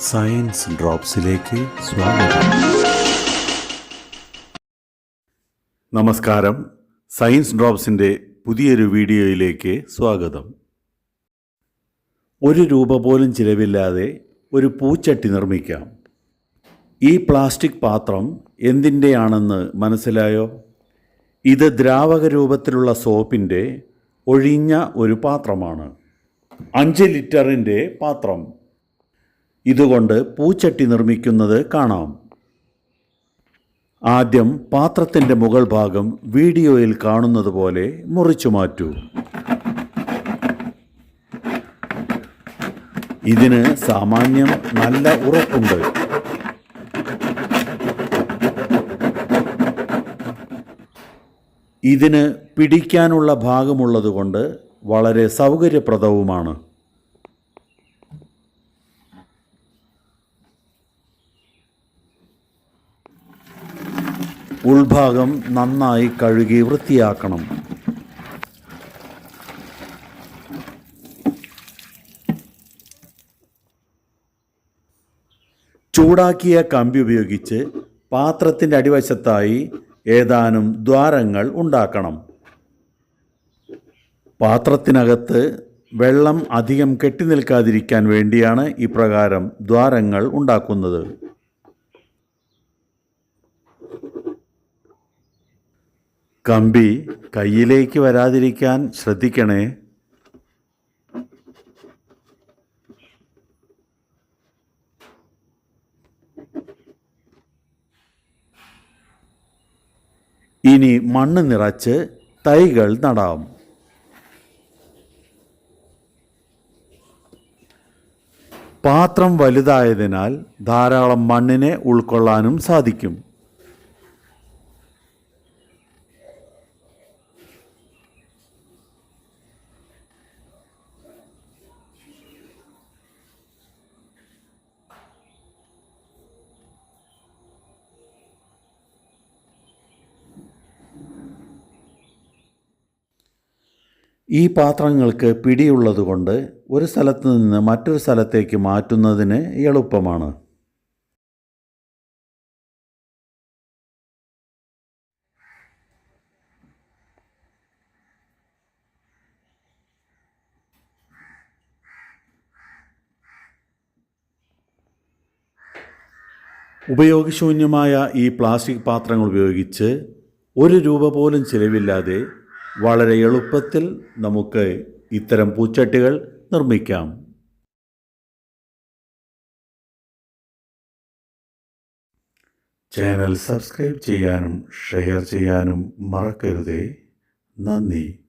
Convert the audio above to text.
Science ഡ്രോപ്സിലേക്ക് സ്വാഗതം. നമസ്കാരം. Science ഡ്രോപ്സിന്റെ പുതിയൊരു വീഡിയോയിലേക്ക് സ്വാഗതം. ഒരു രൂപ പോലും ചിലവില്ലാതെ ഒരു പൂച്ചട്ടി നിർമ്മിക്കാം. ഈ പ്ലാസ്റ്റിക് പാത്രം എന്തിന്റെയാണെന്ന് മനസ്സിലായോ? ഇത് ദ്രാവക രൂപത്തിലുള്ള സോപ്പിന്റെ ഒഴിഞ്ഞ ഒരു പാത്രമാണ്. അഞ്ച് ലിറ്ററിന്റെ പാത്രം. ഇതുകൊണ്ട് പൂച്ചട്ടി നിർമ്മിക്കുന്നത് കാണാം. ആദ്യം പാത്രത്തിന്റെ മുകൾ ഭാഗം വീഡിയോയിൽ കാണുന്നത് പോലെ മുറിച്ചു മാറ്റൂ. ഇതിന് സാമാന്യം നല്ല ഉറപ്പുണ്ട്. ഇതിന് പിടിക്കാനുള്ള ഭാഗമുള്ളതുകൊണ്ട് വളരെ സൗകര്യപ്രദവുമാണ്. ഉൾഭാഗം നന്നായി കഴുകി വൃത്തിയാക്കണം. ചൂടാക്കിയ കമ്പി ഉപയോഗിച്ച് പാത്രത്തിന്റെ അടിവശത്തായി ഏതാനും ദ്വാരങ്ങൾ ഉണ്ടാക്കണം. പാത്രത്തിനകത്ത് വെള്ളം അധികം കെട്ടി നിൽക്കാതിരിക്കാൻ വേണ്ടിയാണ് ഇപ്രകാരം ദ്വാരങ്ങൾ ഉണ്ടാക്കുന്നത്. കമ്പി കയ്യിലേക്ക് വരാതിരിക്കാൻ ശ്രദ്ധിക്കണേ. ഇനി മണ്ണ് നിറച്ച് തൈകൾ നടാം. പാത്രം വലുതായതിനാൽ ധാരാളം മണ്ണിനെ ഉൾക്കൊള്ളാനും സാധിക്കും. ഈ പാത്രങ്ങൾക്ക് പിടിയുള്ളതുകൊണ്ട് ഒരു സ്ഥലത്ത് നിന്ന് മറ്റൊരു സ്ഥലത്തേക്ക് മാറ്റുന്നതിന് എളുപ്പമാണ്. ഉപയോഗശൂന്യമായ ഈ പ്ലാസ്റ്റിക് പാത്രങ്ങൾ ഉപയോഗിച്ച് ഒരു രൂപ പോലും ചിലവില്ലാതെ വളരെ എളുപ്പത്തിൽ നമുക്ക് ഇത്തരം പൂച്ചട്ടികൾ നിർമ്മിക്കാം. ചാനൽ സബ്സ്ക്രൈബ് ചെയ്യാനും ഷെയർ ചെയ്യാനും മറക്കരുതേ. നന്ദി.